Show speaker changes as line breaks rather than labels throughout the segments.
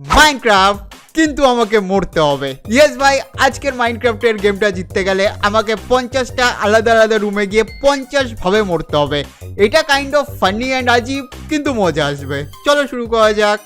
Minecraft কিন্তু আমাকে মরতে হবে। ইয়েস ভাই, আজকের মাইনক্রাফটের গেমটা জিততে গেলে আমাকে পঞ্চাশটা আলাদা আলাদা রুমে গিয়ে পঞ্চাশ ভাবে মরতে হবে। এটা কাইন্ড অফ ফানি অ্যান্ড আজিব, কিন্তু মজা আসবে। চলো শুরু করা যাক।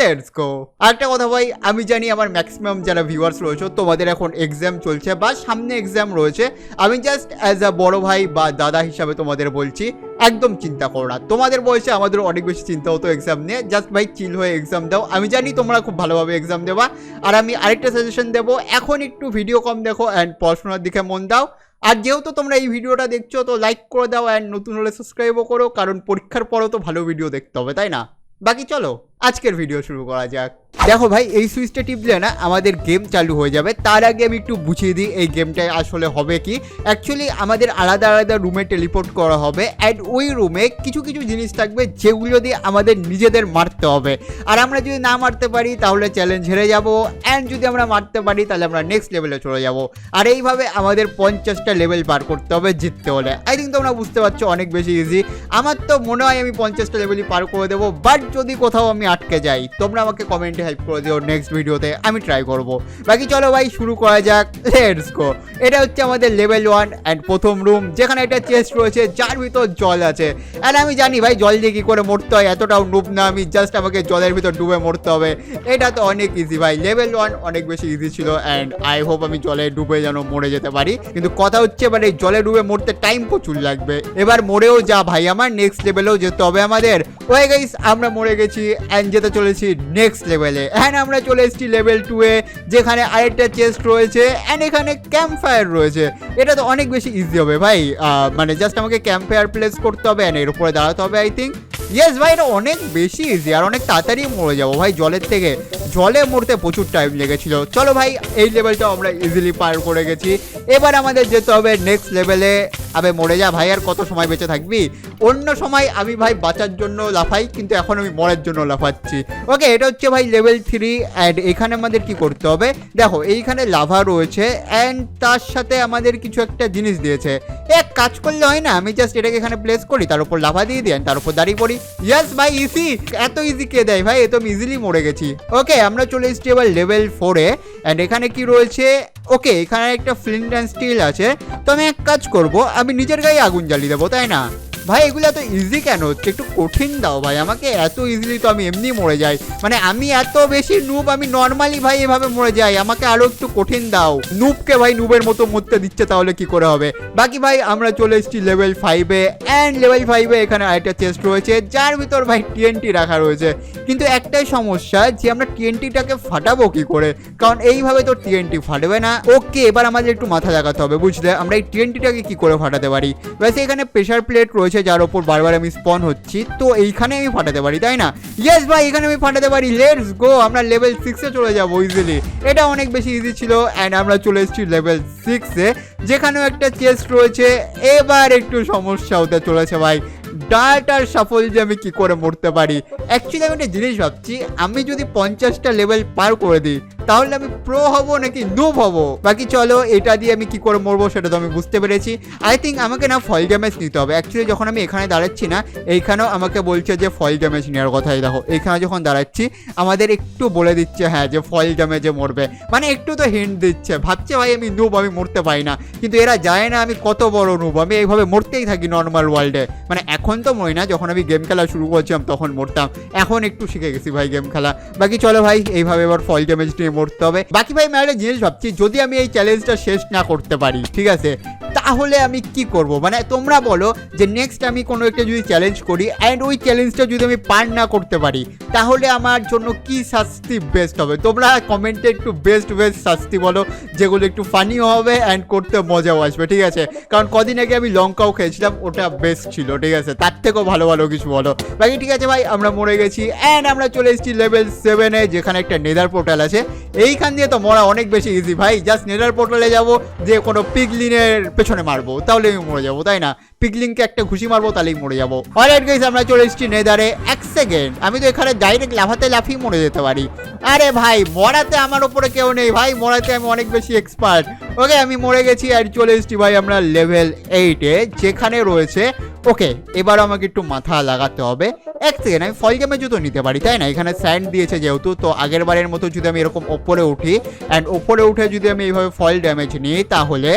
লেটস গো আরেকটা কথা ভাই, আমি জানি আমার ম্যাক্সিমাম যারা ভিউয়ার্স রয়েছে, তোমাদের এখন এক্সাম চলছে বা সামনে এক্সাম রয়েছে। আমি জাস্ট অ্যাজ আ বড় ভাই বা দাদা হিসাবে তোমাদের বলছি, একদম চিন্তা করো না। তোমাদের বয়সে আমাদের অনেক বেশি চিন্তা হতো এক্সাম নিয়ে। জাস্ট ভাই চিল হয়ে এক্সাম দাও। আমি জানি তোমরা খুব ভালোভাবে এক্সাম দেবা। আর আমি আরেকটা সাজেশন দেবো, এখন একটু ভিডিও কম দেখো অ্যান্ড পড়াশোনার দিকে মন দাও। আর যেহেতু তোমরা এই ভিডিওটা দেখছ, তো লাইক করে দাও অ্যান্ড নতুন হলে সাবস্ক্রাইবও করো, কারণ পরীক্ষার পরও তো ভালো ভিডিও দেখতে হবে, তাই না? বাকি চলো। আজকের ভিডিও শুরু করা যাক। দেখো ভাই, এই সুইচটা টিপলে না আমাদের গেম চালু হয়ে যাবে। তার আগে আমি একটু বুঝিয়ে দিই এই গেমটায় আসলে হবে কি। অ্যাকচুয়ালি আমাদের আলাদা আলাদা রুমে টেলিপোর্ট করা হবে অ্যান্ড ওই রুমে কিছু কিছু জিনিস থাকবে যেগুলো দিয়ে আমাদের নিজেদের মারতে হবে। আর আমরা যদি না মারতে পারি, তাহলে চ্যালেঞ্জ হেরে যাব। অ্যান্ড যদি আমরা মারতে পারি, তাহলে আমরা নেক্সট লেভেলে চলে যাব। আর এইভাবে আমাদের পঞ্চাশটা লেভেল পার করতে হবে জিততে হলে। আই থিঙ্ক তোমরা বুঝতে পারছ, অনেক বেশি ইজি আমার তো মনে হয় আমি পঞ্চাশটা লেভেলই পার করে দেবো বাট যদি কোথাও আমি আটকে যাই। তোমরা আমাকে কমেন্টে হেল্প করে দিও নেক্সট ভিডিওতে আমি ট্রাই করব। বাকি চলো ভাই, শুরু করা যাক লেটস গো এটা হচ্ছে আমাদের লেভেল ওয়ান অ্যান্ড প্রথম রুম যেখানে একটা চেস্ট রয়েছে, যার ভিতর জল আছে। অ্যান্ড আমি জানি ভাই, জল দিয়ে কী করে মরতে হয়, এতটাও ডুব না আমি জাস্ট আমাকে জলের ভিতর ডুবে মরতে হবে। এটা তো অনেক ইজি ভাই লেভেল ওয়ান অনেক বেশি ইজি ছিল অ্যান্ড আই হোপ আমি জলে ডুবে যেন মরে যেতে পারি। কিন্তু কথা হচ্ছে মানে জলে ডুবে মরতে টাইম প্রচুর লাগবে। এবার মরেও যা ভাই, আমার নেক্সট লেভেলেও যেতে হবে আমাদের। ওয়ে গাইস আমরা মরে গেছি অ্যান্ড যেতে চলেছি নেক্সট লেভেলে অ্যান্ড আমরা চলে এসেছি লেভেল টু এ যেখানে আরেকটা চেস্ট রয়েছে অ্যান্ড এখানে ক্যাম্প ফায়ার রয়েছে। এটা তো অনেক বেশি ইজি হবে ভাই। মানে জাস্ট আমাকে ক্যাম্প ফায়ার প্লেস করতে হবে অ্যান্ড এর উপরে দাঁড়াতে হবে আই থিঙ্ক ইয়েস ভাই, এটা অনেক বেশি ইজি আর অনেক তাড়াতাড়ি মরে যাব ভাই জলের থেকে। জলে মরতে প্রচুর টাইম লেগেছিল। চলো ভাই, এই লেভেলটা আমরা ইজিলি পার করে গেছি। এবার আমাদের যেতে হবে নেক্সট লেভেলে আবে, মরে যা ভাই, আর কত সময় বেঁচে থাকবি? অন্য সময় আমি ভাই বাঁচার জন্য লাফাই, কিন্তু এখন আমি মরার জন্য লাফাচ্ছি ওকে এটা হচ্ছে ভাই লেভেল থ্রি অ্যান্ড এখানে আমাদের কি করতে হবে? দেখো, এইখানে লাভা রয়েছে অ্যান্ড তার সাথে আমাদের কিছু একটা জিনিস দিয়েছে। এক কাজ করলে হয় না, আমি জাস্ট এটাকে এখানে প্লেস করি, তার উপর লাভা দিয়ে দিই তার উপর দাঁড়িয়ে পড়ি। ইয়াস ভাই ইজি এত ইজি কে দেয় ভাই? এ তো আমি ইজিলি মরে গেছি। ওকে আমরা চলে এসেছি এবার লেভেল ফোরে অ্যান্ড এখানে কি রয়েছে? ওকে এখানে একটা ফ্লিন্ট অ্যান্ড স্টিল আছে। তো আমি এক কাজ করব, আমি নিজের গায়ে আগুন জ্বালিয়ে দেবো, তাই না? ভাই, এগুলো এত ইজি কেন? হচ্ছে একটু কঠিন দাও ভাই। আমাকে এত ইজিলি তো আমি এমনি মরে যাই। মানে আমি এত বেশি নুব আমি নর্মালি ভাই এভাবে মরে যাই। আমাকে আরও একটু কঠিন দাও। নুবকে ভাই নুবের মতো মরতে দিচ্ছে, তাহলে কি করে হবে? বাকি ভাই, আমরা চলে এসেছি লেভেল ফাইভে অ্যান্ড লেভেল ফাইভে এখানে আরেকটা চেস্ট রয়েছে, যার ভিতর ভাই টিএনটি রাখা রয়েছে। কিন্তু একটাই সমস্যা, যে আমরা টিএনটিটাকে ফাটাবো কি করে? কারণ এইভাবে তো টিএনটি ফাটবে না। ওকে, এবার আমাদের একটু মাথা লাগাতে হবে, বুঝলে? আমরা এই টিএনটিটাকে কি করে ফাটাতে পারি? ব্যাস, এখানে প্রেশার প্লেট রয়েছে যার ওপর বারবার আমি স্পন হচ্ছি, তো এইখানে আমি ফাটাতে পারি, তাই না? ইয়েস ভাই, এখানে আমি ফাটাতে পারি লেটস গো আমরা লেভেল সিক্সে চলে যাব ইজিলি এটা অনেক বেশি ইজি ছিল অ্যান্ড আমরা চলে এসেছি লেভেল সিক্সে যেখানেও একটা চেস্ট রয়েছে, এবার একটু সমস্যা হতে চলেছে ভাই। ডাটার সাফল যে আমি কি করে মরতে পারি? অ্যাকচুয়ালি আমি একটা জিনিস ভাবছি, আমি যদি পঞ্চাশটা লেভেল পার করে দিই তাহলে আমি প্রো হব নাকি নুব হব? বাকি চলো, এটা দিয়ে আমি কি করে মরবো সেটা তো আমি বুঝতে পেরেছি। আই থিঙ্ক আমাকে না ফল ড্যামেজ নিতে হবে। অ্যাকচুয়ালি যখন আমি এখানে দাঁড়াচ্ছি না, এইখানেও আমাকে বলছে যে ফল ড্যামেজ নেওয়ার কথাই দেখো। এখানে যখন দাঁড়াচ্ছি, আমাদের একটু বলে দিচ্ছে হ্যাঁ যে ফল ড্যামেজে মরবে। মানে একটু তো হিন্ট দিচ্ছে। ভাবছে, ভাই, আমি নুব আমি মরতে পারি না। কিন্তু এরা যায় না আমি কত বড় নুব আমি এইভাবে মরতেই থাকি নর্মাল ওয়ার্ল্ডে মানে এখন তো মরি না, যখন আমি গেম খেলা শুরু করছিলাম, তখন মরতাম। এখন একটু শিখে গেছি, ভাই গেম খেলা। বাকি চলো, ভাই, এইভাবে এবার ফল ড্যামেজ নিয়ে মরতে হবে। বাকি ভাই, আমি একটা জিনিস ভাবছি, যদি আমি এই চ্যালেঞ্জটা শেষ না করতে পারি, ঠিক আছে? তাহলে আমি কি করব? মানে তোমরা বলো যে নেক্সট আমি কোনো একটা যদি চ্যালেঞ্জ করি অ্যান্ড ওই চ্যালেঞ্জটা যদি আমি পার না করতে পারি, তাহলে আমার জন্য কি শাস্তি বেস্ট হবে? তোমরা কমেন্টে একটু বেস্ট বেস্ট শাস্তি বলো, যেগুলো একটু ফানিও হবে অ্যান্ড করতে মজাও আসবে, ঠিক আছে? কারণ কদিন আগে আমি লঙ্কাও খেয়েছিলাম, ওটা বেস্ট ছিল, ঠিক আছে? তার থেকেও ভালো ভালো কিছু বলো। বাকি ঠিক আছে ভাই, আমরা মরে গেছি অ্যান্ড আমরা চলে এসেছি লেভেল সেভেনে যেখানে একটা নেদার পোর্টাল আছে। এইখান দিয়ে তো মরা অনেক বেশি ইজি ভাই জাস্ট নেদার পোর্টালে যাব, যে কোনো পিগলিনের পেছনে মারবো তাহলে আমি মরে যাব, তাই না? পিগলিংকে একটা ঘুষি মারবো, তাহলেই মরে যাব। আমরা চলে এসেছি নেদারে সেকেন্ড আমি তো এখানে ডাইরেক্ট লাফাতে লাফিয়ে মরে যেতে পারি। আরে ভাই, মরাতে আমার ওপরে কেউ নেই। ভাই, মরাতে আমি অনেক বেশি এক্সপার্ট ওকে আমি মরে গেছি আর চলে এসেছি ভাই আমরা লেভেল এইটে যেখানে রয়েছে। ওকে এবার আমাকে একটু মাথা লাগাতে হবে। এক সেকেন্ড আমি ফল গেমে জুতো নিতে পারি, তাই না? এখানে স্যান্ড দিয়েছে যেহেতু, তো আগের বারের মতো যদি আমি এরকম ওপরে উঠি অ্যান্ড ওপরে উঠে যদি আমি এইভাবে ফল ড্যামেজ নিই, তাহলে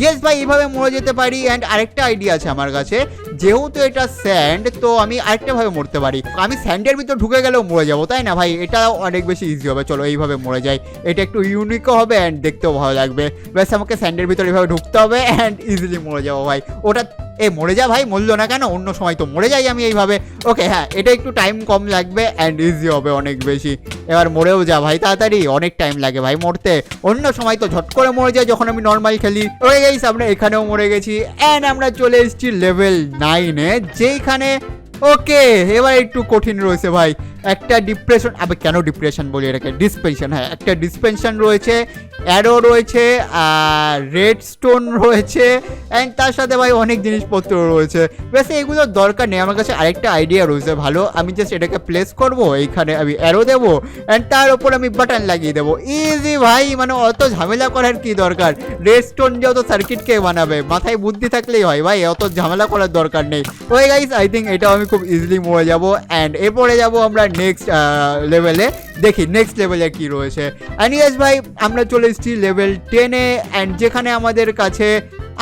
ইয়েস ভাই, এইভাবে মরে যেতে পারি অ্যান্ড আরেকটা আইডিয়া আছে আমার কাছে। যেহেতু এটা স্যান্ড তো আমি আরেকটা ভাবে মরতে পারি। আমি স্যান্ডের ভিতর ঢুকে গেলেও মরে যাব, তাই না ভাই? এটা অনেক বেশি ইজি হবে। চলো, এইভাবে মরে যাই। এটা একটু ইউনিকও হবে অ্যান্ড দেখতেও ভালো লাগবে। ব্যাস, আমাকে স্যান্ডের ভিতর এইভাবে ঢুকতে হবে অ্যান্ড ইজিলি মরে যাব ভাই। ওটা, এ, মরে যা ভাই, মরলো না কেন? অন্য সময় তো মরে যাই আমি এইভাবে। ওকে হ্যাঁ এটা একটু টাইম কম লাগবে অ্যান্ড ইজি হবে অনেক বেশি। এবার মরেও যা ভাই, তাড়াতাড়ি। অনেক টাইম লাগে ভাই মরতে। অন্য সময় তো ঝট করে মরে যায় যখন আমি নর্মাল খেলি। ওই গেছি আমরা এখানেও মরে গেছি। অ্যান্ড আমরা চলে এসেছি লেভেল নাইনে যেইখানে ওকে এবার একটু কঠিন রয়েছে ভাই। একটা ডিপ্রেশন আবে কেন ডিপ্রেশন বলি এটাকে? ডিসপেনশন হ্যাঁ একটা ডিসপেনশন রয়েছে অ্যারো রয়েছে, আর রেড স্টোন রয়েছে অ্যান্ড তার সাথে ভাই অনেক জিনিসপত্র রয়েছে। বেশ এগুলোর দরকার নেই, আমার কাছে আরেকটা আইডিয়া রয়েছে ভালো। আমি জাস্ট এটাকে প্লেস করব, এইখানে আমি অ্যারো দেবো অ্যান্ড তার উপর আমি বাটন লাগিয়ে দেবো। ইজি ভাই মানে অত ঝামেলা করার কি দরকার? রেড স্টোন যেহেতু সার্কিটকে বানাবে? মাথায় বুদ্ধি থাকলেই হয় ভাই, অত ঝামেলা করার দরকার নেই। ওই গাইস আই থিঙ্ক এটাও আমি খুব ইজিলি মরে যাব অ্যান্ড এরপরে যাব আমরা নেক্সট লেভেলে দেখি নেক্সট লেভেলে কি রয়েছে। অ্যান্ড ইয়েস ভাই, আমরা চলে এসেছি লেভেল টেনে অ্যান্ড যেখানে আমাদের কাছে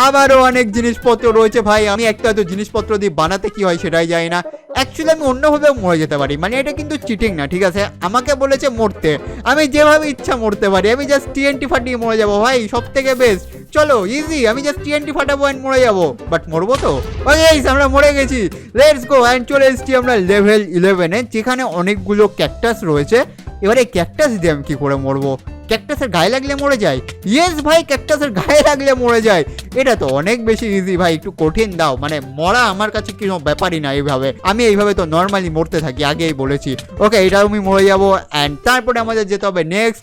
আবারও অনেক জিনিসপত্র রয়েছে ভাই। আমি একটা হয়তো জিনিসপত্র দিয়ে বানাতে কি হয় সেটাই জানি না। অ্যাকচুয়ালি আমি অন্যভাবেও মরে যেতে পারি। মানে এটা কিন্তু চিটিং না, ঠিক আছে? আমাকে বলেছে মরতে। আমি যেভাবে ইচ্ছা মরতে পারি। আমি জাস্ট টিএনটি ফাটিয়ে মরে যাব ভাই সব থেকে বেস্ট চলো ইজি আমি জাস্ট টিএনটি ফাটাবো অ্যান্ড মরে যাব। বাট মরবো তো? ওই আমরা মরে গেছি। লেটস গো অ্যান্ড চলে এসেছি আমরা লেভেল ইলেভেনে যেখানে অনেকগুলো ক্যাকটাস রয়েছে। এবারে ক্যাকটাস দিয়ে আমি কী করে মরবো? ক্যাকটাসের গায়ে লাগলে মরে যায়? ইয়েস ভাই ক্যাকটাসের গায়ে লাগলে মরে যায়। এটা তো অনেক বেশি ইজি ভাই, একটু কঠিন দাও। মানে মরা আমার কাছে কোনো ব্যাপারই না এইভাবে। আমি এইভাবে তো নর্মালি মরতে থাকি, আগেই বলেছি। ওকে এটাও আমি মরে যাব অ্যান্ড তারপরে আমাদের যেতে হবে নেক্সট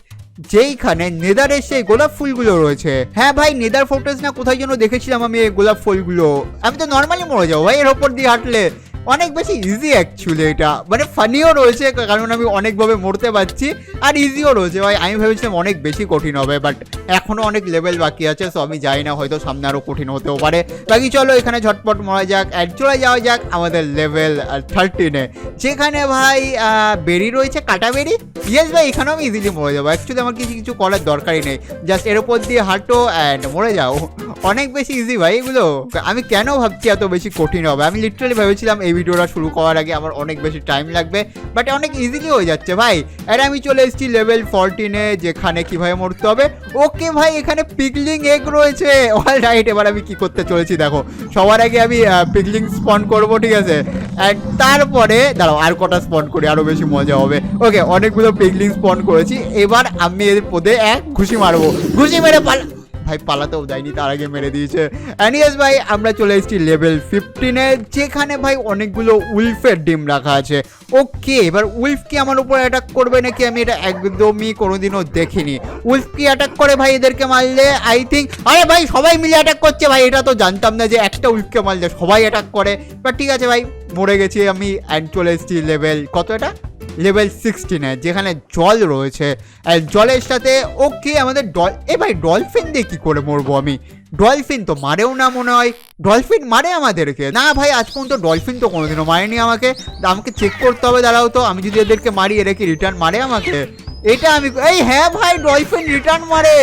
যেইখানে নেদারের সেই গোলাপ ফুলগুলো রয়েছে। হ্যাঁ ভাই, নেদার ফোর্টেস না কোথায় যেন দেখেছিলাম আমি এই গোলাপ ফুলগুলো। আমি তো নর্মালি মরে যাব ভাই, এর ওপর দিয়ে হাঁটলে। অনেক বেশি ইজি অ্যাকচুয়ালি এটা। মানে ফানিও রয়েছে, কারণ আমি অনেকভাবে মরতে পারছি, আর ইজিও রয়েছে। ভাই, আমি ভেবেছিলাম অনেক বেশি কঠিন হবে বাট এখনও অনেক লেভেল বাকি আছে সো আমি জানি না, হয়তো সামনে আরও কঠিন হতেও পারে। বাকি চলো, এখানে ঝটপট মরা যাক অ্যাড চলে যাওয়া যাক আমাদের লেভেল থার্টিনে যেখানে ভাই বেরি রয়েছে, কাটা বেরি ইয়েস ভাই, এখানেও আমি ইজিলি মরে যাব। অ্যাকচুয়ালি আমার কিছু কিছু করার দরকারই নেই। জাস্ট এর উপর দিয়ে হাঁটো অ্যান্ড মরে যাও। অনেক বেশি ইজি ভাই এগুলো। আমি কেন ভাবছি এত বেশি কঠিন হবে? আমি লিটারালি ভেবেছিলাম এই ভিডিওটা শুরু করার আগে আমার অনেক বেশি টাইম লাগবে বাট অনেক ইজিলি হয়ে যাচ্ছে ভাই। আর আমি চলে এসেছি লেভেল ফোরটিনে যেখানে কীভাবে মরতে হবে। ওকে ভাই, এখানে পিকলিং এগ রয়েছে। অল রাইট এবার আমি কি করতে চলেছি দেখো। সবার আগে আমি পিকলিং স্পন করব, ঠিক আছে? অ্যান্ড তারপরে, দাঁড়াও, আর কটা স্পন করি আরও বেশি মজা হবে। ওকে অনেকগুলো পিকলিং স্পন করেছি। এবার আমি এর পদে এক ঘুষি মারবো। ঘুষি মেরে পালা ভাই পালাতেও দেয়নি তার আগে মেরে দিয়েছে। অ্যানিয়াস ভাই, আমরা চলে এসেছি লেভেল ফিফটিনে যেখানে ভাই অনেকগুলো উলফের ডিম রাখা আছে। ওকে এবার উলফ কি আমার উপর অ্যাটাক করবে নাকি আমি এটা একদমই কোনোদিনও দেখিনি। উলফ কি অ্যাটাক করে ভাই এদেরকে মারলে? আই থিঙ্ক আরে ভাই, সবাই মিলে অ্যাটাক করছে ভাই, এটা তো জানতাম না যে একটা উলফকে মারলে সবাই অ্যাটাক করে। বাট ঠিক আছে ভাই, মরে গেছি আমি অ্যান্ড চলে এসেছি লেভেল কত এটা? লেভেল সিক্সটিনে যেখানে জল রয়েছে। জলের সাথে, ওকে আমাদের ডল এ ভাই ডলফিন দিয়ে কী করে মরবো আমি? ডলফিন তো মারেও না মনে হয়। ডলফিন মারে আমাদেরকে। না ভাই, আজ পর্যন্ত ডলফিন তো কোনোদিনও মারেনি আমাকে। আমাকে চেক করতে হবে, দাঁড়াও তো, আমি যদি এদেরকে মারি, এরা কি রিটার্ন মারে আমাকে? এটা আমি এই হ্যাঁ ভাই, ডলফিন রিটার্ন মারে।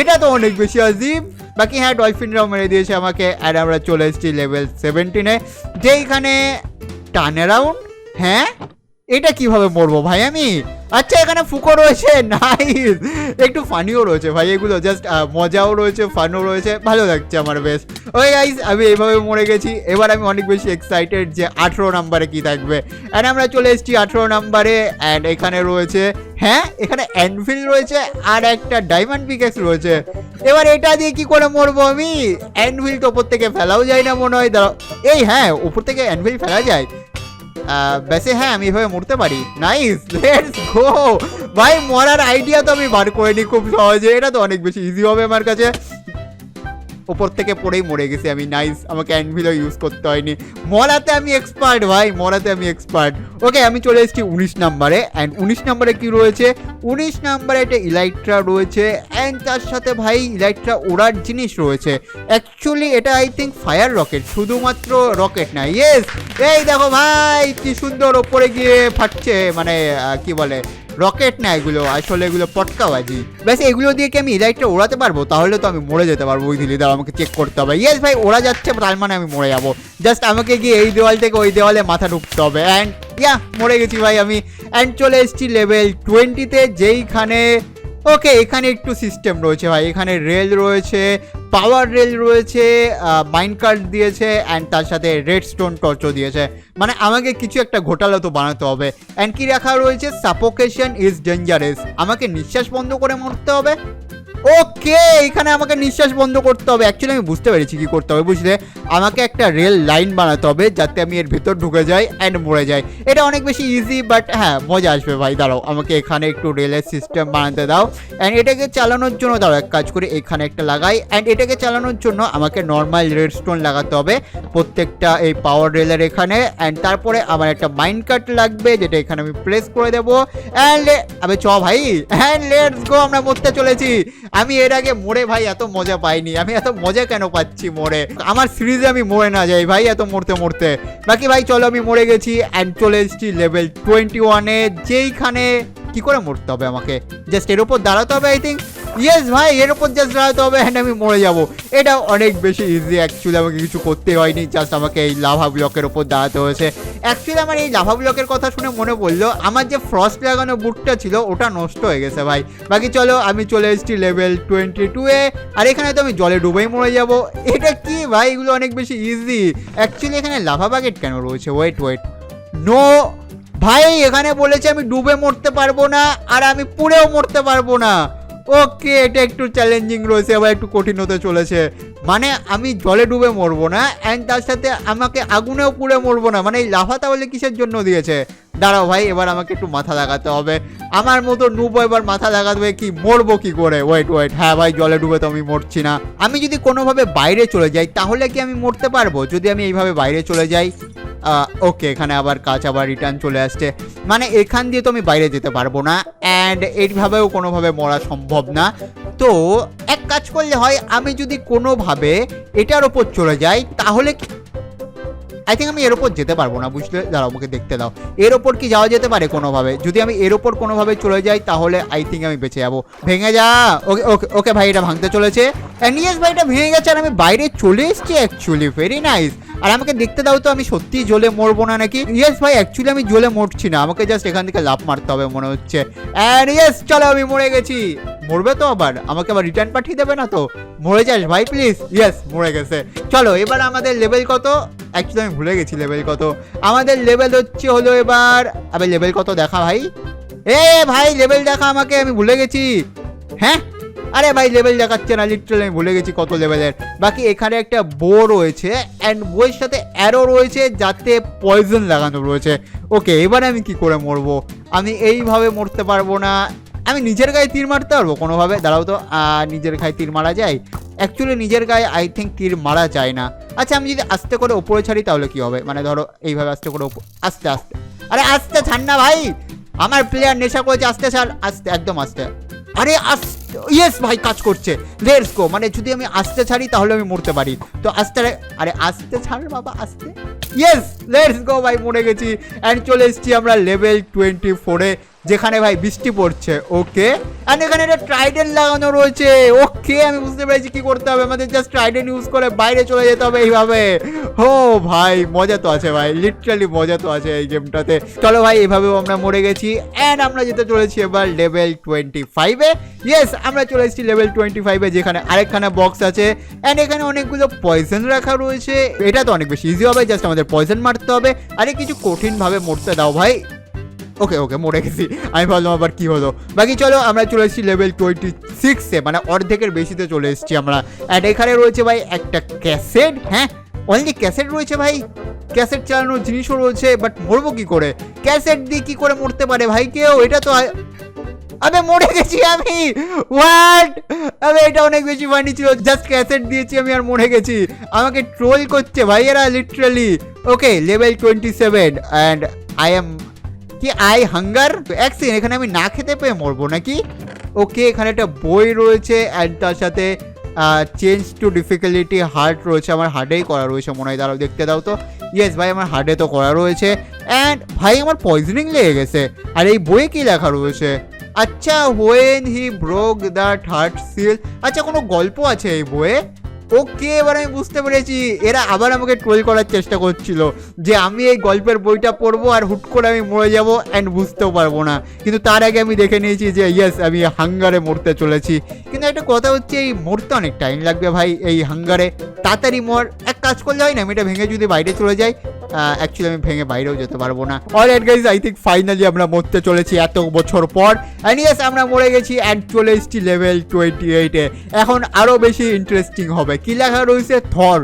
এটা তো অনেক বেশি আজিব। বাকি হ্যাঁ ডলফিনরাও মেরে দিয়েছে আমাকে। আর আমরা চলে এসেছি লেভেল সেভেন্টিনে যেইখানে টার্ন অ্যারাউন্ড হ্যাঁ? এটা কীভাবে মরবো ভাই আমি? আচ্ছা এখানে ফুকো রয়েছে নাইস একটু ফানিও রয়েছে ভাই এগুলো জাস্ট মজাও রয়েছে ফানও রয়েছে, ভালো লাগছে আমার বেশ। ওই গাইস আমি এইভাবে মরে গেছি। এবার আমি অনেক বেশি এক্সাইটেড যে আঠেরো নাম্বারে কি থাকবে। অ্যান্ড আমরা চলে এসেছি আঠেরো নাম্বারে অ্যান্ড এখানে রয়েছে হ্যাঁ এখানে অ্যানফিল রয়েছে, আর একটা ডায়মন্ড পিকেক্স রয়েছে। এবার এটা দিয়ে কি করে মরবো আমি? অ্যানভিল তো ওপর থেকে ফেলাও যায় না মনে হয়, দাঁড়াও। এই হ্যাঁ ওপর থেকে অ্যানভিল ফেলা যায়। বেসে হ্যাঁ আমি এভাবে মরতে পারি। নাইস লেটস গো ভাই, মরার আইডিয়া তো আমি বার করে খুব সহজে। এটা তো অনেক বেশি ইজি হবে আমার কাছে। ওপর থেকে পড়েই মরে গেছি আমি নাইস আমাকে অ্যানভিলও ইউজ করতে হয়নি। মরাতে আমি এক্সপার্ট ভাই, মরাতে আমি এক্সপার্ট ওকে আমি চলে এসেছি উনিশ নাম্বারে অ্যান্ড উনিশ নাম্বারে কি রয়েছে? উনিশ নাম্বারে একটা ইলাইট্রা রয়েছে অ্যান্ড তার সাথে, ভাই ইলাইট্রা ওড়ার জিনিস রয়েছে। অ্যাকচুয়ালি এটা আই থিঙ্ক ফায়ার রকেট শুধুমাত্র রকেট না ইয়েস এই দেখো, ভাই, কি সুন্দর ওপরে গিয়ে ফাটছে মানে কি বলে রকেট না এগুলো, আসলে এগুলো পটকাবাজি। ব্যাস, এগুলো দিয়ে কি আমি ইলাইটটা ওড়াতে পারব? তাহলে তো আমি মরে যেতে পারব ওই দিলি দাও আমাকে চেক করতে হবে। ইয়েস ভাই, ওরা যাচ্ছে, তার মানে আমি মরে যাব। জাস্ট আমাকে গিয়ে এই দেওয়াল থেকে ওই দেওয়ালে মাথা ঢুকতে হবে। অ্যান্ড ইয়া মরে গেছি ভাই আমি। অ্যান্ড চলে এসেছি লেভেল টোয়েন্টিতে যেইখানে ওকে এখানে একটু সিস্টেম রয়েছে ভাই। এখানে রেল রয়েছে পাওয়ার রেল রয়েছে মাইন কার্ড দিয়েছে অ্যান্ড তার সাথে রেড স্টোন টর্চও দিয়েছে। মানে আমাকে কিছু একটা ঘোটালা তো বানাতে হবে। অ্যান্ড কি রাখা রয়েছে? সাপোকেশন ইজ ডেঞ্জারাস আমাকে নিঃশ্বাস বন্ধ করে মরতে হবে। ওকে, এখানে আমাকে নিঃশ্বাস বন্ধ করতে হবে। অ্যাকচুয়ালি আমি বুঝতে পেরেছি কি করতে হবে, বুঝলে? আমাকে একটা রেল লাইন বানাতে হবে যাতে আমি এর ভেতর ঢুকে যাই অ্যান্ড মরে যাই। এটা অনেক বেশি ইজি বাট হ্যাঁ মজা আসবে ভাই, দাঁড়াও, আমাকে এখানে একটু রেলের সিস্টেম বানাতে দাও। অ্যান্ড এটাকে চালানোর জন্য দাও এক কাজ করে, এখানে একটা লাগাই। অ্যান্ড এটাকে চালানোর জন্য আমাকে নর্মাল রেড স্টোন লাগাতে হবে, প্রত্যেকটা এই পাওয়ার রেলের এখানে। অ্যান্ড তারপরে আমার একটা মাইন্ড কাট লাগবে, যেটা এখানে আমি প্লেস করে দেবো। অ্যান্ড আবে চ ভাই অ্যান্ড লেটস গো আমরা মরতে চলেছি। আমি এর আগে মোড়ে ভাই এত মজা পাইনি। আমি এত মজা কেন পাচ্ছি মোড়ে? আমার সিরিজে আমি মোড়ে না যাই ভাই এত মরতে মরতে। বাকি ভাই চলো আমি মরে গেছি। অ্যান্ড চলে এসেছি লেভেল টোয়েন্টি ওয়ানে যেইখানে কি করে মরতে হবে আমাকে? জাস্ট এর উপর দাঁড়াতে হবে আই থিঙ্ক ইয়েস ভাই, এর উপর জাস্ট দাঁড়াতে হবে অ্যান্ড আমি মরে যাব। এটা অনেক বেশি ইজি অ্যাকচুয়ালি আমাকে কিছু করতে হয়নি জাস্ট আমাকে এই লাভা ব্লকের উপর দাঁড়াতে হয়েছে। অ্যাকচুয়ালি আমার এই লাভা ব্লকের কথা শুনে মনে পড়ল, আমার যে ফ্রস্ট লাগানো বুটটা ছিল, ওটা নষ্ট হয়ে গেছে ভাই। বাকি চলো, আমি চলে এসেছি লেভেল টোয়েন্টি টু এ আর এখানে তো আমি জলে ডুবেই মরে যাব। এটা কি ভাই? এগুলো অনেক বেশি ইজি অ্যাকচুয়ালি এখানে লাভা বাকেট কেন রয়েছে? ওয়েট ওয়েট নো ভাই, এখানে বলেছে আমি ডুবে মরতে পারব না, আর আমি পুড়েও মরতে পারব না। ওকে, এটা একটু চ্যালেঞ্জিং রয়েছে আবার একটু কঠিন হতে চলেছে। মানে আমি জলে ডুবে মরবো না অ্যান্ড তার সাথে আমাকে আগুনেও পুড়ে মরবো না। মানে এই লাফা তাহলে কিসের জন্য দিয়েছে? দাঁড়াও ভাই, এবার আমাকে একটু মাথা লাগাতে হবে। আমার মতো নুবো এবার মাথা লাগাতে কি, মরবো কি করে? ওয়েট ওয়েট হ্যাঁ ভাই, জলে ডুবে তো আমি মরছি না। আমি যদি কোনোভাবে বাইরে চলে যাই, তাহলে কি আমি মরতে পারব? যদি আমি এইভাবে বাইরে চলে যাই ওকে এখানে আবার কাজ, আবার রিটার্ন চলে আসছে। মানে এখান দিয়ে তো আমি বাইরে যেতে পারব না অ্যান্ড এইভাবেও কোনোভাবে মরা সম্ভব না। তো এক কাজ করলে হয়, আমি যদি কোনোভাবে এটার ওপর চলে যাই, তাহলে কি আই থিঙ্ক আমি এর ওপর যেতে পারব না, বুঝলে? দাঁড়াও, আমাকে দেখতে দাও। এর ওপর কি যাওয়া যেতে পারে কোনোভাবে? যদি আমি এর ওপর কোনোভাবে চলে যাই, তাহলে আই থিঙ্ক আমি বেঁচে যাব। ভেঙে যা! ওকে ওকে ওকে ভাই, এটা ভাঙতে চলেছে। অ্যান্ড ইয়েস ভাই, এটা ভেঙে গেছে, আর আমি বাইরে চলে এসছি অ্যাকচুয়ালি ভেরি নাইস আর আমাকে দেখতে দাও তো, আমি সত্যিই জ্বলে মরবো না নাকি? ইয়েস ভাই অ্যাকচুয়ালি আমি জ্বলে মরছি না। আমাকে জাস্ট এখান থেকে লাভ মারতে হবে মনে হচ্ছে। অ্যান্ড ইয়েস চলো আমি মরে গেছি। মরবে তো আবার। আমাকে আবার রিটার্ন পাঠিয়ে দেবে না তো? মরে যাস ভাই প্লিজ ইয়েস মরে গেছে। চলো, এবার আমাদের লেভেল কত? অ্যাকচুয়ালি আমি ভুলে গেছি লেভেল কত। আমাদের লেভেল হচ্ছে হলো এবার আবার লেভেল কত দেখা ভাই? এ ভাই লেভেল দেখা আমাকে, আমি ভুলে গেছি। হ্যাঁ? আরে ভাই লেভেল দেখাচ্ছে না লিটারালি আমি ভুলে গেছি কত লেভেলের বাকি এখানে একটা বো রয়েছে অ্যান্ড বইয়ের সাথে অ্যারো রয়েছে, যাতে পয়জন লাগানো রয়েছে। ওকে এবারে আমি কি করে মরবো? আমি এইভাবে মরতে পারব না। আমি নিজের গায়ে তীর মারতে পারব কোনোভাবে? দাঁড়াও তো নিজের গায়ে তীর মারা যায়? অ্যাকচুয়ালি নিজের গায়ে আই থিঙ্ক তীর মারা যায় না। আচ্ছা আমি যদি আস্তে করে ওপরে ছাড়ি তাহলে কি হবে? মানে ধরো এইভাবে আস্তে করে আস্তে আস্তে। আরে আস্তে ছাড় না ভাই! আমার প্লেয়ার নেশা করেছে, আস্তে ছাড়। আস্তে, একদম আস্তে। আরে আস ইয়েস ভাই, কাজ করছে। লেটস গো মানে যদি আমি আসতে ছাড়ি, তাহলে আমি মরতে পারি। তো আসতে আরে আসতে ছাড় বাবা, আসতে? ইয়েস লেটস গো ভাই, মরে গেছি। অ্যান্ড চলে এসেছি আমরা লেভেল টোয়েন্টি ফোরে যেখানে ভাই বৃষ্টি পড়ছে ওকে অ্যান্ড এখানে একটা ট্রাইডেন্ট লাগানো রয়েছে ওকে আমি বুঝতে পেরেছি কি করতে হবে, আমাদের জাস্ট ট্রাইডেন্ট ইউজ করে বাইরে চলে যেতে হবে এইভাবে। ও ভাই, মজা তো আছে ভাই লিটারালি মজা তো আছে এই গেমটাতে চলো ভাই, এভাবেও আমরা মরে গেছি। অ্যান্ড আমরা যেতে চলেছি এবার লেভেল টোয়েন্টি ফাইভে ইয়েস আমরা চলে এসেছি লেভেল টোয়েন্টি ফাইভে যেখানে আরেকখানা বক্স আছে। অ্যান্ড এখানে অনেকগুলো পয়জন রাখা রয়েছে। এটা তো অনেক বেশি ইজি হবে জাস্ট আমাদের পয়জন মারতে হবে। আরে, কিছু কঠিনভাবে মরতে দাও ভাই। ওকে ওকে মরে গেছি। আমি ভাবলাম আবার কি হলো। বাকি চলো, আমরা চলে এসেছি লেভেল টোয়েন্টি সিক্সে মানে অর্ধেকের বেশিতে চলে এসেছি আমরা। অ্যান্ড এখানে রয়েছে ভাই একটা ক্যাসেট হ্যাঁ? অনলি ক্যাসেট রয়েছে ভাই। ক্যাসেট চালানোর জিনিসও রয়েছে বাট মরবো কি করে? ক্যাসেট দিয়ে কি করে মরতে পারে ভাই কেউ? এটা তো আ- আবে মরে গেছি আমি! হোয়াট আমি এটা অনেক বেশি ফানি ছিল। জাস্ট ক্যাসেট দিয়েছি আমি আর মরে গেছি। আমাকে ট্রোল করছে ভাই এরা literally okay level twenty seven and I am কি আই হাঙ্গার? এক সেকেন্ড এখানে আমি না খেতে পেয়ে মরবো নাকি? ওকে, এখানে একটা বই রয়েছে অ্যান্ড তার সাথে চেঞ্জ টু ডিফিকাল্টি হার্ট রয়েছে। আমার হার্ডেই করা রয়েছে মনে হয়। দাঁড়াও, দেখতে দাও তো। ইয়েস ভাই, আমার হার্ডে তো করা রয়েছে। অ্যান্ড ভাই, আমার পয়জনিং লেগে গেছে। আর এই বইয়ে কি লেখা রয়েছে? আচ্ছা when he broke the heart seal আচ্ছা কোনো গল্প আছে এই বইয়ে? ওকে এবার আমি বুঝতে পেরেছি, এরা আবার আমাকে ট্রোল করার চেষ্টা করছিল যে আমি এই গল্পের বইটা পড়ব আর হুট করে আমি মরে যাব অ্যান্ড বুঝতেও পারব না। কিন্তু তার আগে আমি দেখে নিয়েছি যে ইয়েস আমি হাঙ্গারে মরতে চলেছি। কিন্তু একটা কথা হচ্ছে, এই মরতে অনেক টাইম লাগবে ভাই, এই হাঙ্গারে। তাড়াতাড়ি মর, এক কাজ করলে হয় না আমি এটা ভেঙে যদি বাইরে চলে যাই অ্যাকচুয়ালি আমি ভেঙে বাইরেও যেতে পারব না। All at guys I think finally আমরা মরতে চলেছি এত বছর পর। অ্যান্ড ইয়েস আমরা মরে গেছি অ্যান্ড চলে এসেছি লেভেল টোয়েন্টি এইটে এখন আরও বেশি ইন্টারেস্টিং হবে। কি লেখা রয়েছে? থর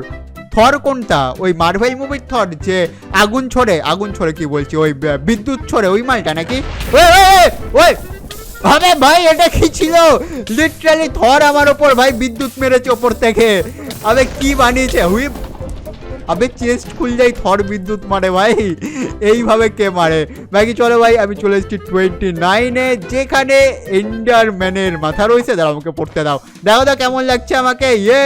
থর কোনটা? ওই মার্ভেল মুভির থর যে আগুন ছড়ে আগুন ছড়ে কি বলছি? ওই বিদ্যুৎ ছড়ে ওই মালটা নাকি? ওই ওই, আরে ভাই এটা কি ছিল? লিটারালি থর আমার ওপর ভাই বিদ্যুৎ মেরেছে ওপর থেকে। আবে কি বানিয়েছে? হুই আবে চেস্ট খুল যাই, থর বিদ্যুৎ মারে ভাই। এইভাবে কে মারে? বাকি চলো ভাই, আমি চলে এসেছি টোয়েন্টি নাইনে যেখানে এন্ডারম্যানের মাথা রয়েছে। দাঁড়া আমাকে পড়তে দাও। দেখো তো কেমন লাগছে আমাকে। ইয়ে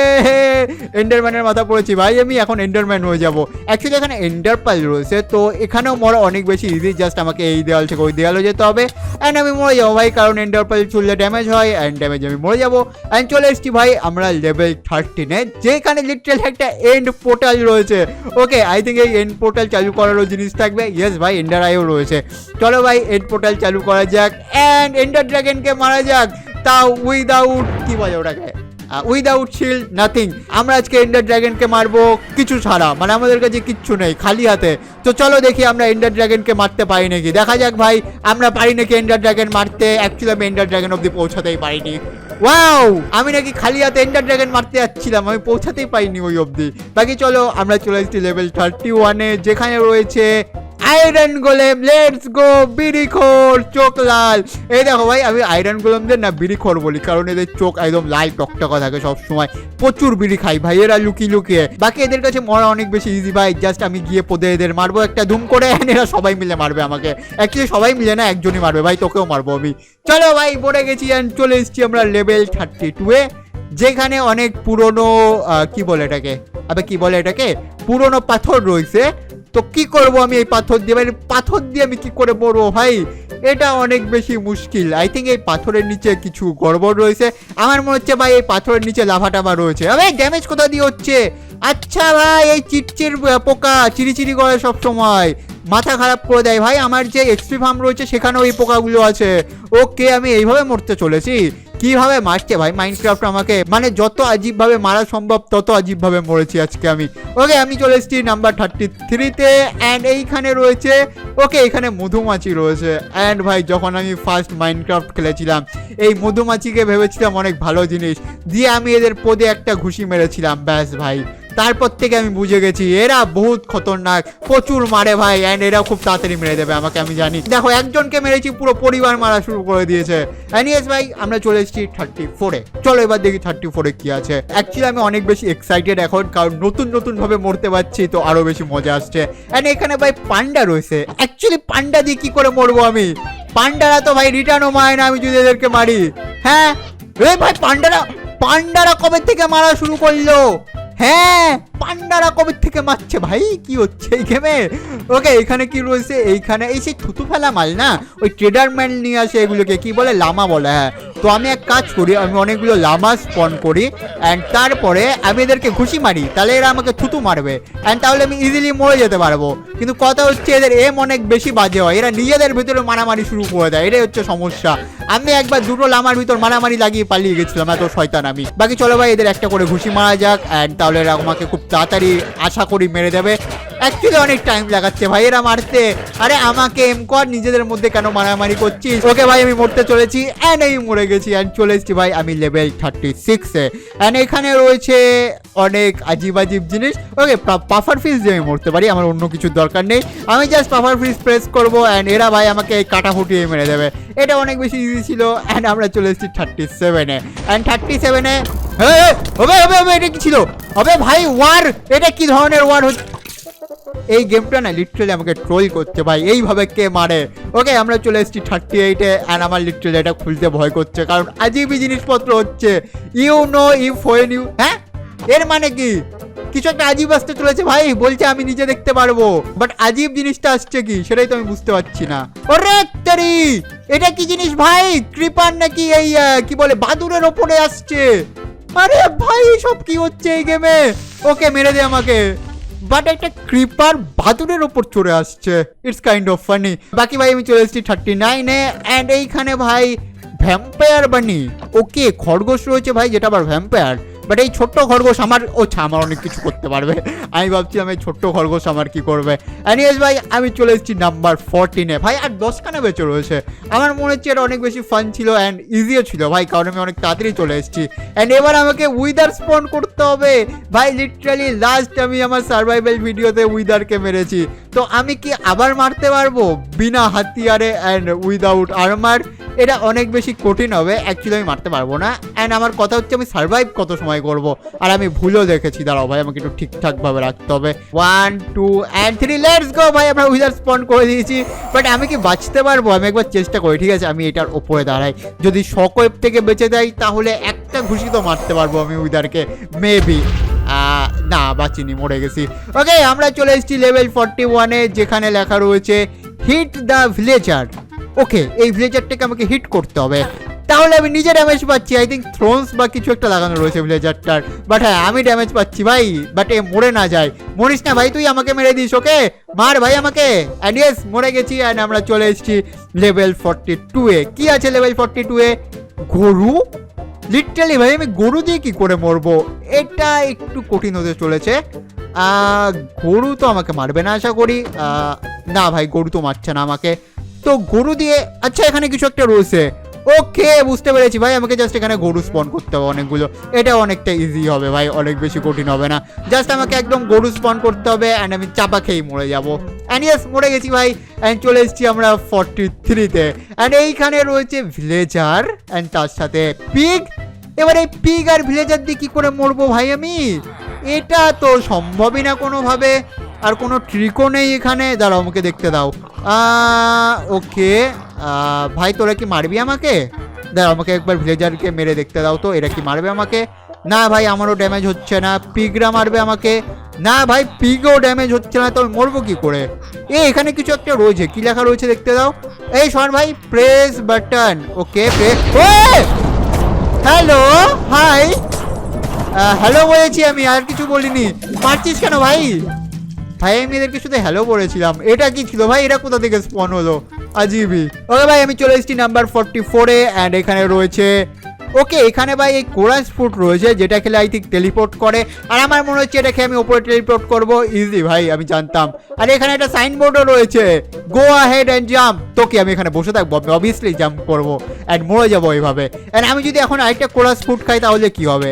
এন্ডারম্যানের মাথা পড়েছি। ভাই, আমি এখন এন্ডারম্যান হয়ে যাব। অ্যাকচুয়ালি এখানে এন্ডারপাল রয়েছে, তো এখানেও মরা অনেক বেশি ইজি জাস্ট আমাকে এই দেওয়াল থেকে ওই দেওয়ালে যেতে হবে। অ্যান্ড আমি মরে যাব ভাই, কারণ এন্ডারপাল চুললে ড্যামেজ হয় অ্যান্ড ড্যামেজ আমি মরে যাব। অ্যান্ড চলে এসেছি ভাই, আমরা লেভেল থার্টিনে যেখানে লিটারাল একটা এন্ড পোর্টাল রয়েছে। ওকে আই থিঙ্ক এই এন্ড পোর্টাল চালু করারও জিনিস থাকবে। ইয়েস ভাই এন্ডার আইও রয়েছে। চলো ভাই এন্ড পোর্টাল চালু করা যাক। অ্যান্ড এন্ডার ড্রাগনকে মারা যাক। তাও উইদাউট কি বলে ওটাকে? উইদাউট শিল্ড নাথিং আমরা আজকে এন্ডার ড্রাগনকে মারবো কিছু ছাড়া। মানে আমাদের কাছে কিচ্ছু নেই, খালি হাতে। তো চলো দেখি আমরা এন্ডার ড্রাগনকে মারতে পারি নাকি। দেখা যাক ভাই, আমরা পারি নাকি এন্ডার ড্রাগন মারতে? অ্যাকচুয়ালি আমি এন্ডার ড্রাগন অব্দি পৌঁছাতেই পারিনি। ওয়াও আমি নাকি খালি হাতে এন্ডার ড্রাগন মারতে যাচ্ছিলাম, আমি পৌঁছাতেই পাইনি ওই অবধি। বাকি চলো, আমরা চলে এসেছি লেভেল থার্টি ওয়ানে যেখানে রয়েছে আয়রন গোলেম লেটস গো বিড়িখোর চোখ লাল। এই দেখো ভাই, আমি আয়রন গোলেমদের না বিড়িখোর বলি, কারণ এদের চোখ একদম লাল টকটকা থাকে সব সময় প্রচুর বিড়ি খাই ভাই, এরা লুকিয়ে লুকিয়ে। বাকি এদের কাছে মরা অনেক বেশি ইজি ভাই জাস্ট আমি গিয়ে পদে এদের মারবো, একটা ধুম করে এরা সবাই মিলে মারবে আমাকে। অ্যাকচুয়ালি সবাই মিলে না, একজনই মারবে ভাই, তোকেও মারবো আমি। চলো ভাই পড়ে গেছি and চলে এসেছি আমরা লেভেল থার্টি টুয়ে যেখানে অনেক পুরনো কি বলে এটাকে? আবার কি বলে এটাকে? পুরনো পাথর রয়েছে। তো কি করব আমি এই পাথর দিয়ে? মানে পাথর দিয়ে আমি কি করে মরবো ভাই? এটা অনেক বেশি মুশকিল। আই থিঙ্ক এই পাথরের নিচে কিছু গড়বড় রয়েছে। আমার মনে হচ্ছে ভাই এই পাথরের নিচে লাভা টাভা রয়েছে। আরে ড্যামেজ কোথা দিয়ে হচ্ছে? আচ্ছা ভাই, এই চিটচির পোকা চিরিচিরি করে সব সময় মাথা খারাপ করে দেয়। ভাই, আমার যে এক্সপি ফার্ম রয়েছে, সেখানেও এই পোকাগুলো আছে। ওকে, আমি এইভাবে মরতে চলেছি। কীভাবে মারছে? ভাই মাইনক্রাফট আমাকে মানে যত আজীবভাবে মারা সম্ভব, তত আজীবভাবে মরেছি আজকে আমি। ওকে, আমি চলে এসেছি নাম্বার থার্টি থ্রিতে অ্যান্ড এইখানে রয়েছে, ওকে, এখানে মধুমাছি রয়েছে। অ্যান্ড ভাই, যখন আমি ফার্স্ট মাইনক্রাফট খেলেছিলাম, এই মধুমাছিকে ভেবেছিলাম অনেক ভালো জিনিস। দিয়ে আমি এদের পদে একটা ঘুষি মেরেছিলাম, ব্যাস ভাই। তারপর থেকে আমি বুঝে গেছি, এরা বহুত খতরনাক। প্রচুর মারে ভাই অ্যান্ড এরা খুব তাড়াতাড়ি মেরে দেবে, আমাকে আমি জানি। দেখো, একজনকে মেরেছি, পুরো পরিবার মারা শুরু করে দিয়েছে। অ্যানিয়েস ভাই, আমরা চলে এসেছি থার্টি ফোরে চলো এবার দেখি থার্টি ফোরে কি আছে। অ্যাকচুয়ালি আমি অনেক বেশি এক্সাইটেড এখন, কারণ নতুন নতুন ভাবে মরতে পারছি, তো আরও বেশি মজা আসছে। অ্যান্ড এখানে ভাই পান্ডা রয়েছে। অ্যাকচুয়ালি পান্ডা দিয়ে কি করে মরবো আমি? পান্ডারা তো ভাই রিটার্নও মায় না, আমি যদি এদেরকে মারি। হ্যাঁ? এ ভাই, পান্ডারা পান্ডারা কবে থেকে মারা শুরু করল? হ্যাঁ পান্ডারা কবে থেকে মারছে ভাই? কি হচ্ছে এই গেমে ওকে এখানে কি রয়েছে? এইখানে এই সেই থুতু ফেলা মাল না? ওই ট্রেডার ম্যান নিয়ে আসে এগুলোকে, কি বলে? লামা বলে হ্যাঁ। তো আমি এক কাজ করি, আমি অনেকগুলো লামা স্পন করি অ্যান্ড তারপরে আমি এদেরকে ঘুষি মারি, তাহলে এরা আমাকে থুতু মারবে অ্যান্ড তাহলে আমি ইজিলি মরে যেতে পারব। কিন্তু কথা হচ্ছে, এদের এম অনেক বেশি বাজে হয়, এরা নিজেদের ভিতরে মারামারি শুরু করে দেয়, এটাই হচ্ছে সমস্যা। আমি একবার দুটো লামার ভিতর মারামারি লাগিয়ে পালিয়ে গেছিলাম, এত শয়তান আমি। বাকি চলো ভাই, এদের একটা করে ঘুষি মারা যাক অ্যান্ড তাহলে এরা আমাকে খুব তাড়াতাড়ি আশা করি মেরে দেবে। অ্যাকচুয়ালি অনেক টাইম লাগাচ্ছে। ভাই এরা মারতে আরে আমাকে এম কর নিজেদের মধ্যে কেন মারামারি করছিস? ওকে ভাই, আমি মরতে চলেছি। অ্যান্ড এই মরে গেছি। অ্যান্ড চলে এসেছি ভাই, আমি লেভেল থার্টি সিক্সে অ্যান্ড এখানে রয়েছে অনেক আজিব আজিব জিনিস। ওকে পাফার ফিস দিয়ে আমি মরতে পারি। আমার অন্য কিছুর দরকার নেই। আমি জাস্ট পাফার ফিস প্রেস করব অ্যান্ড এরা ভাই আমাকে কাটা ফুটিয়ে মেরে দেবে। এটা অনেক বেশি ইজি ছিল। অ্যান্ড আমরা চলে এসেছি থার্টি সেভেনে অ্যান্ড থার্টি সেভেনে হবে হবে হবে, এটা কি ছিল? হবে ভাই ওয়ার এটা কি ধরনের ওয়ার হচ্ছে? এই গেমটা না লিটারালি আমাকে ট্রোল করছে ভাই, এইভাবে কে মারে? ওকে আমরা চলে এসেছি থার্টি এইটে অ্যান্ড আমার লিটারালি এটা খুলতে ভয় করছে, কারণ আজীবই জিনিসপত্র হচ্ছে। ইউ নো ইউ ফোয়েন ইউ হ্যাঁ? এর মানে কি? কিছু একটা আজীব আসতে চলেছে ভাই, বলছে আমি নিজে দেখতে পারব। বাট আজীব জিনিসটা আসছে কি? সেটাই তো আমি বুঝতে পারছি না। ওরে তারি! এটা কি জিনিস ভাই? কৃপার নাকি এই কি বলে, বাদুরের ওপরে আসছে? আরে ভাই, সব কি হচ্ছে এই গেমে ওকে মেরে দে আমাকে। বাট একটা ক্রিপার বাদুরের ওপর চড়ে আসছে। ইটস কাইন্ড অফ ফানি বাকি ভাই, আমি চলে এসেছি থার্টি নাইনে অ্যান্ড এইখানে ভাই ভ্যাম্পায়ার বানি ওকে খরগোশ রয়েছে ভাই, যেটা আবার ভ্যাম্পায়ার বাট এই ছোট্ট খরগোশ আমার, ও আমার অনেক কিছু করতে পারবে। আমি ভাবছিলাম এই ছোট্ট খরগোশ আমার কি করবে। অ্যানিয়েস ভাই, আমি চলে এসেছি নাম্বার ফোরটিনে ভাই, আর দশখানা বেঁচে রয়েছে। আমার মনে হচ্ছে এটা অনেক বেশি ফান ছিল অ্যান্ড ইজিও ছিল ভাই, কারণ আমি অনেক তাড়াতাড়ি চলে এসেছি। অ্যান্ড এবার আমাকে উইদার স্পন করতে হবে। ভাই লিটারালি লাস্ট আমি আমার সার্ভাইভাল ভিডিওতে উইদারকে মেরেছি। তো আমি কি আবার মারতে পারব? বিনা হাতিয়ারে অ্যান্ড উইদাউট আর্মার এটা অনেক বেশি কঠিন হবে। অ্যাকচুয়ালি আমি মারতে পারব না। অ্যান্ড আমার কথা হচ্ছে আমি সার্ভাইভ কত সময় করব। আর আমি ভুলও দেখেছি। দাঁড়াও ভাই, আমাকে একটু ঠিকঠাকভাবে রাখতে হবে। One two and three let's go ভাই, আমরা উইদার স্পন করে দিয়েছি। বাট আমি কি বাঁচতে পারব? আমি একবার চেষ্টা করি, ঠিক আছে? আমি এটার ওপরে দাঁড়াই। যদি শকওয়েব থেকে বেঁচে যাই, তাহলে একটা ঘুষি তো মারতে পারব আমি উইদারকে মেবি না, বাঁচিনি, মরে গেছি। ওকে আমরা চলে এসেছি লেভেল ফর্টি ওয়ানে যেখানে লেখা রয়েছে হিট দ্য ভিলেজার ওকে এই ভিলেজারটাকে আমাকে হিট করতে হবে। তাহলে আমি নিজে ড্যামেজ পাচ্ছি। আই থিঙ্ক থ্রোনস বা কিছু একটা লাগানো রয়েছে ভিলেজারটার বাট হ্যাঁ আমি ড্যামেজ পাচ্ছি ভাই। বাট এ মরে না যায়। মরিস না ভাই, তুই আমাকে মেরে দিস ওকে মার ভাই আমাকে। অ্যান্ড ইয়েস মরে গেছি অ্যান্ড আমরা চলে এসেছি লেভেল ফর্টি টু এ। কি আছে লেভেল ফর্টি টু এ? গরু? লিটারালি ভাই, আমি গরু দিয়ে কি করে মরবো? এটা একটু কঠিন হতে চলেছে। গরু তো আমাকে মারবে না আশা করি। না ভাই, গরু তো মারছে না আমাকে। তো গরু দিয়ে আচ্ছা এখানে কিছু একটা রয়েছে। ওকে, বুঝতে পেরেছি ভাই, আমাকে জাস্ট এখানে গরু স্পন করতে হবে অনেকগুলো। এটা অনেকটা ইজি হবে ভাই, অনেক বেশি কঠিন হবে না। জাস্ট আমাকে একদম গরু স্পন করতে হবে অ্যান্ড আমি চাপা খেয়েই মরে যাব। অ্যান্ড ইয়েস মরে গেছি ভাই অ্যান্ড চলে এসেছি আমরা ফর্টি থ্রিতে অ্যান্ড এইখানে রয়েছে ভিলেজার অ্যান্ড তার সাথে পিগ এবার এই পিগ আর ভিলেজার দিয়ে কি করে মরবো ভাই আমি? এটা তো সম্ভবই না কোনোভাবে। আর কোনো ট্রিকও নেই এখানে। দাঁড়াও, আমাকে দেখতে দাও। ওকে। ভাই, তোরা কি মারবি আমাকে? দাঁড়াও, আমাকে একবার ভিলেজারকে মেরে দেখতে দাও তো, এরা কি মারবে আমাকে? না ভাই, আমারও ড্যামেজ হচ্ছে না। পিগরা মারবে আমাকে। না ভাই পিগও ড্যামেজ হচ্ছে না তো মরবো কি করে? এ, এখানে কিছু একটা রয়েছে। কি লেখা রয়েছে দেখতে দাও? এই, শোন ভাই press button okay press hello hi hello বলেছি আমি, আর কিছু বলিনি। মারছিস কেন ভাই? ভাই, আমি এদেরকে শুধু হ্যালো বলেছিলাম। এটা কি ছিল? ভাই এটা কোথা থেকে স্পন হলো? আজিবি ওকে ভাই, আমি চলে এসেছি নাম্বার ফোরটি ফোরে অ্যান্ড এখানে রয়েছে ওকে এখানে ভাই এই কোরাস ফুড রয়েছে, যেটা খেলে আই থিঙ্ক টেলিপোর্ট করে। আর আমার মনে হচ্ছে এটা খেয়ে আমি ওপরে টেলিপোর্ট করব। ইজি ভাই, আমি জানতাম। আর এখানে একটা সাইনবোর্ডও রয়েছে গো আহেড অ্যান্ড জাম্প তোকে আমি এখানে বসে থাকব, আমি অবভিয়াসলি জাম্প করব অ্যান্ড মরে যাব এইভাবে অ্যান্ড আমি যদি এখন আরেকটা কোরাস ফুড খাই, তাহলে কি হবে?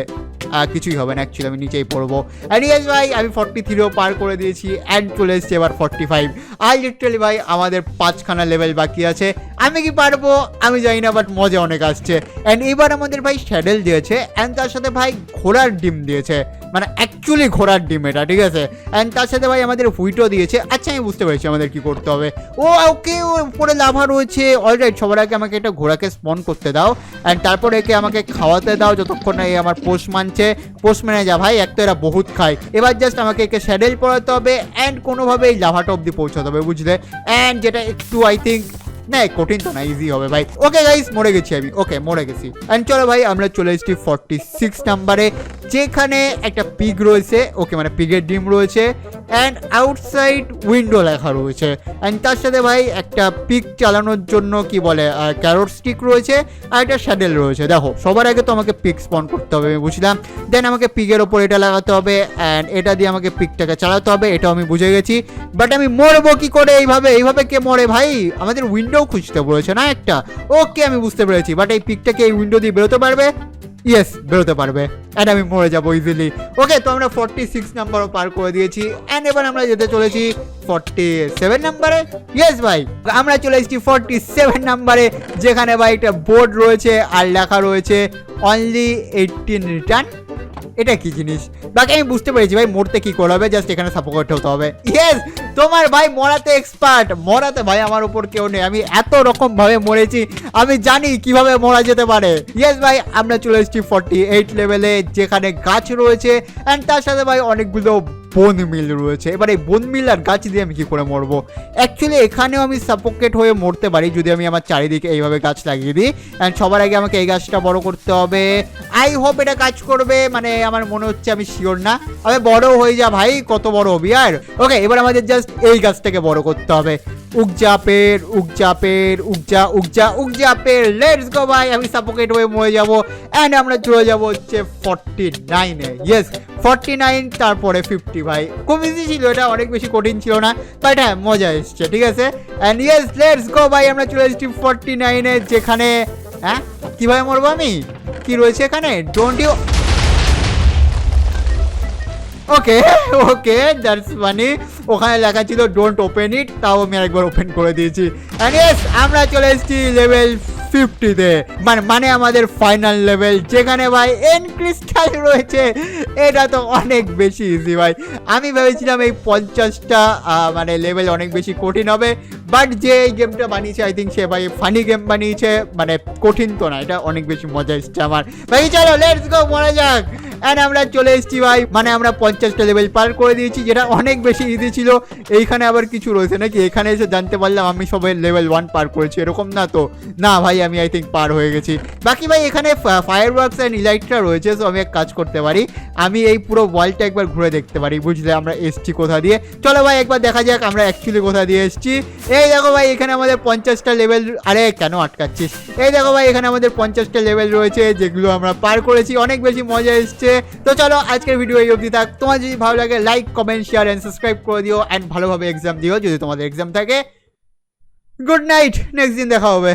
কিছুই হবে না অ্যাকচুয়ালি আমি নিচেই পড়ব। অ্যান্ড ভাই, আমি ফর্টি থ্রিও পার করে দিয়েছি অ্যান্ড চলে এসেছি এবার ফর্টি ফাইভ আর লিটারালি ভাই, আমাদের পাঁচখানা লেভেল বাকি আছে। আমি কি পারব? আমি জানি না বাট মজা অনেক আসছে। অ্যান্ড এবার আমাদের ভাই স্যাডেল দিয়েছে অ্যান্ড তার সাথে ভাই ঘোড়ার ডিম দিয়েছে। মানে অ্যাকচুয়ালি ঘোড়ার ডিম এটা, ঠিক আছে? অ্যান্ড তার সাথে ভাই আমাদের হুইটও দিয়েছে। আচ্ছা আমি বুঝতে পেরেছি আমাদের কি করতে হবে। ও, ওকে ও উপরে লাভা রয়েছে। অলরাইট সবার আগে আমাকে একটা ঘোড়াকে স্পন করতে দাও। অ্যান্ড তারপর একে আমাকে খাওয়াতে দাও, যতক্ষণ না এই আমার পোষ মানছে। পোষ পোস্টম্যানে যা ভাই, এক তো এরা বহুত খায়। এবার জাস্ট আমাকে একে স্যাডেল পরাতে হবে অ্যান্ড কোনোভাবে এই লাভাটা অবধি পৌঁছাতে হবে, বুঝলে? অ্যান্ড যেটা একটু আই থিঙ্ক না কঠিন তো না ইজি হবে ভাই। ওকে গাইস মরে গেছি আমি। ওকে মরে গেছি। অ্যান্ড চলো ভাই, আমরা চলে এসেছি ফর্টি সিক্স নাম্বারে যেখানে একটা পিগ রয়েছে। ওকে মানে পিগের ডিম রয়েছে। অ্যান্ড আউটসাইড উইন্ডো লেখা রয়েছে। অ্যান্ড তার সাথে ভাই, একটা পিক চালানোর জন্য কি বলে ক্যারোট স্টিক রয়েছে। আর একটা স্যাডেল রয়েছে। দেখো, সবার আগে তো আমাকে পিক স্পন করতে হবে, আমি বুঝলাম। দেন আমাকে পিকের ওপর এটা লাগাতে হবে। অ্যান্ড এটা দিয়ে আমাকে পিকটাকে চালাতে হবে, এটাও আমি বুঝে গেছি। বাট আমি মরবো কি করে এইভাবে? এইভাবে কে মরে ভাই? আমাদের উইন্ডো খুঁজতে বলেছে, না একটা? ওকে আমি বুঝতে পেরেছি বাট এই পিকটাকে এই উইন্ডো দিয়ে বেরোতে পারবে? ইয়েস বেরোতে পারবে অ্যান্ড আমি মরে যাব ইজিলি ওকে তো আমরা ফর্টি সিক্স নাম্বারও পার করে দিয়েছি অ্যান্ড এবার আমরা যেতে চলেছি ফর্টি সেভেন নাম্বারে। ইয়েস ভাই, আমরা চলে এসেছি ফর্টি সেভেন নাম্বারে, যেখানে ভাই একটা বোর্ড রয়েছে, আর লেখা রয়েছে অনলি এইটিন রিটার্ন এটা কি জিনিস? বাকি আমি বুঝতে পেরেছি ভাই, মরতে কি করা হবে? জাস্ট এখানে সাপোর্ট হতে হবে। ইয়েস তোমার ভাই মরাতে এক্সপার্ট মরাতে ভাই আমার উপর কেউ নেই। আমি এত রকম ভাবে মরেছি, আমি জানি কীভাবে মরা যেতে পারে। ইয়েস ভাই, আমরা চলে এসেছি ফর্টি এইট লেভেলে যেখানে গাছ রয়েছে অ্যান্ড তার সাথে ভাই অনেকগুলো বন মিল রয়েছে। এবার এই বন মিল আর গাছ দিয়ে আমি কি করে মরবো? অ্যাকচুয়ালি এখানেও আমি সাপোকেট হয়ে মরতে পারি যদি আমি আমার চারিদিকে এইভাবে গাছ লাগিয়ে দিই। অ্যান্ড সবার আগে আমাকে এই গাছটা বড় করতে হবে। আই হোপ এটা কাজ করবে। মানে আমার মনে হচ্ছে আমি শিওর না। আমি বড় হয়ে যা ভাই, কত বড় হবি আর? ওকে এবার আমাদের জাস্ট এই গাছটাকে বড় করতে হবে। উগজা পের উগজা পের উগজা উগজা উগজা পের লেটস গো ভাই আমি সাপোকেট হয়ে মরে যাব। অ্যান্ড আমরা চলে যাব হচ্ছে ফর্টি নাইনে ইয়েস ফর্টি নাইন তারপরে ফিফটি ভাই। খুব ইজি ছিল এটা, অনেক বেশি কঠিন ছিল না। বাট হ্যাঁ মজা এসছে, ঠিক আছে? অ্যান্ড ইয়েস লেটস গো ভাই আমরা চলে এসেছি ফর্টি নাইনে যেখানে হ্যাঁ? কীভাবে মরবো আমি? কি রয়েছে এখানে? Don't you okay okay that's মানে ওখানে লেখা ছিল ডোন্ট ওপেন ইট তাও আমি আরেকবার ওপেন করে দিয়েছি। অ্যান্ড ইয়েস আমরা চলে এসেছি লেভেল ফিফটিতে মানে মানে আমাদের ফাইনাল লেভেল যেখানে ভাই এন ক্রিস্টাল রয়েছে। এটা তো অনেক বেশি ইজি ভাই। আমি ভেবেছিলাম এই পঞ্চাশটা মানে লেভেল অনেক বেশি কঠিন হবে। বাট যে এই গেমটা বানিয়েছে আই থিঙ্ক সে ভাই ফানি গেম বানিয়েছে মানে কঠিন তো না, এটা অনেক বেশি মজা এসছে আমার। ভাই, চলো লেটস গো মরা যাক। অ্যান্ড আমরা চলে এসেছি ভাই মানে আমরা পঞ্চাশটা লেভেল পার করে দিয়েছি, যেটা অনেক বেশি ইজি ছিল। এইখানে আবার কিছু রয়েছে নাকি? এখানে এসে জানতে পারলাম আমি সবাই লেভেল ওয়ান পার করেছি, এরকম না তো? না ভাই, আমি আই থিঙ্ক পার হয়ে গেছি। বাকি ভাই, এখানে ফায়ার ওয়ার্কস অ্যান্ড ইলাইটটা রয়েছে সো আমি এক কাজ করতে পারি। আমি এই পুরো ওয়ালটা একবার ঘুরে দেখতে পারি, বুঝলে? আমরা এসছি কোথা দিয়ে? চলো ভাই, একবার দেখা যাক, আমরা অ্যাকচুয়ালি কোথা দিয়ে এসছি। এই দেখো ভাই, এখানে আমাদের পঞ্চাশটা লেভেল আরে, কেন আটকাচ্ছিস? এই দেখো ভাই, এখানে আমাদের পঞ্চাশটা লেভেল রয়েছে, যেগুলো আমরা পার করেছি। অনেক বেশি মজা এসছে। তো চলো, আজকের ভিডিও এই অবধি থাক। তোমার যদি ভালো লাগে like comment share and subscribe করে দিও। অ্যান্ড ভালোভাবে এক্সাম দিও, যদি তোমাদের এক্সাম থাকে। গুড নাইট নেক্সট দিন দেখা হবে।